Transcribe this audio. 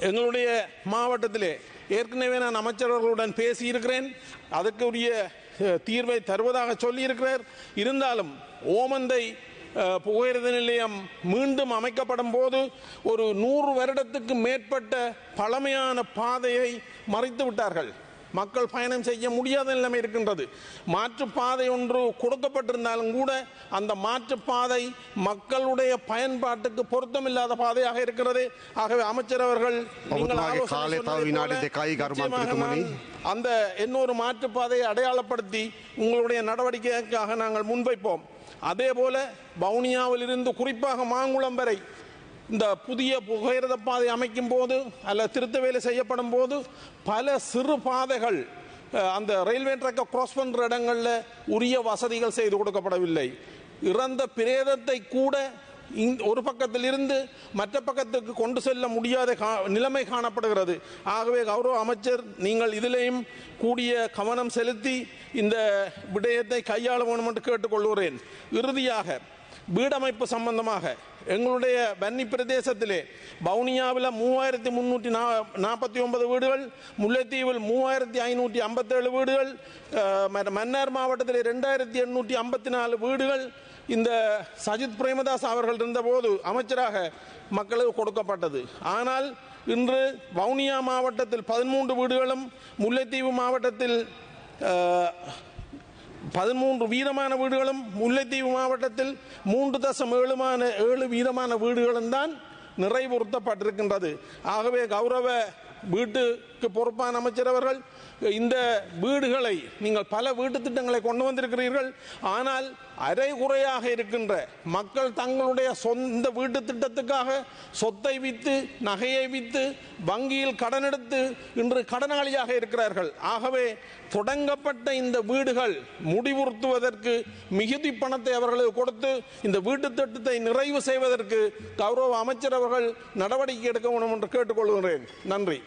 எங்களுடைய மாவட்டத்திலே ஏற்கனவே நான் அமைச்சர்களுடன் பேசியிருக்கிறேன். அதற்குரிய தீர்வை தருவதாக சொல்லியிருக்கிறார். இருந்தாலும் ஓமந்தை புகையிரத நிலையம் மீண்டும் அமைக்கப்படும் போது ஒரு நூறு வருடத்துக்கு மேற்பட்ட பழமையான பாதையை மறைத்து விட்டார்கள். மக்கள் பயணம் செய்ய முடியாத நிலைமை இருக்கின்றது. மாற்றுப்பாதை ஒன்று கொடுக்கப்பட்டிருந்தாலும் கூட அந்த மாற்றுப்பாதை மக்களுடைய பயன்பாட்டுக்கு பொருத்தமில்லாத பாதையாக இருக்கிறது. ஆகவே அமைச்சர் அவர்கள் அந்த இன்னொரு மாற்றுப்பாதையை அடையாளப்படுத்தி உங்களுடைய நடவடிக்கைக்காக நாங்கள் முன்வைப்போம். அதே போல வவுனியாவில் இருந்து குறிப்பாக மாங்குளம் வரை இந்த புதிய புகையிரத பாதை அமைக்கும் போது அல்ல திருத்த வேலை செய்யப்படும் போது பல சிறு பாதைகள் அந்த ரயில்வே ட்ராக்கை கிராஸ் பண்ற இடங்களில் உரிய வசதிகள் செய்து கொடுக்கப்படவில்லை. இறந்த பிரேதத்தை கூட ஒரு பக்கத்தில் இருந்து மற்ற பக்கத்துக்கு கொண்டு செல்ல முடியாத கா- நிலைமை காணப்படுகிறது. ஆகவே கௌரவ அமைச்சர் நீங்கள் இதிலேயும் கூடிய கவனம் செலுத்தி இந்த விடயத்தை கையாள வேண்டும் என்று கேட்டுக்கொள்கிறேன். இறுதியாக வீடமைப்பு சம்பந்தமாக எங்களுடைய வன்னி பிரதேசத்திலே வவுனியாவில் மூவாயிரத்தி முன்னூற்றி நாற்பத்தி ஒன்பது வீடுகள் முல்லைத்தீவில் மூவாயிரத்தி ஐநூற்றி ஐம்பத்தேழு வீடுகள் மன்னார் மாவட்டத்திலே ரெண்டாயிரத்தி எண்ணூற்றி ஐம்பத்தி நாலு வீடுகள். இந்த சஜித் பிரேமதாஸ் அவர்கள் இருந்தபோது அமைச்சராக மக்களுக்கு கொடுக்கப்பட்டது. ஆனால் இன்று வவுனியா மாவட்டத்தில் பதிமூன்று வீடுகளும் முல்லைத்தீவு மாவட்டத்தில் பதிமூன்று வீதமான வீடுகளும் முல்லைத்தீவு மாவட்டத்தில் மூன்று தசம் ஏழுமான ஏழு வீதமான வீடுகளும் தான் நிறைவுறுத்தப்பட்டிருக்கின்றது ஆகவே கௌரவ வீட்டுக்கு பொறுப்பான அமைச்சர் அவர்கள் இந்த வீடுகளை நீங்கள் பல வீட்டு திட்டங்களை கொண்டு வந்திருக்கிறீர்கள். ஆனால் அரை குறையாக இருக்கின்ற மக்கள் தங்களுடைய சொந்த வீட்டு திட்டத்துக்காக சொத்தை வித்து நகையை வித்து வங்கியில் கடன் எடுத்து இன்று கடனாளியாக இருக்கிறார்கள். ஆகவே தொடங்கப்பட்ட இந்த வீடுகள் முடிவுறுத்துவதற்கு மிகுதி பணத்தை அவர்களுக்கு கொடுத்து இந்த வீட்டு திட்டத்தை நிறைவு செய்வதற்கு கௌரவ அமைச்சர் அவர்கள் நடவடிக்கை எடுக்க வேண்டும் என்று கேட்டுக்கொள்கிறேன் நன்றி.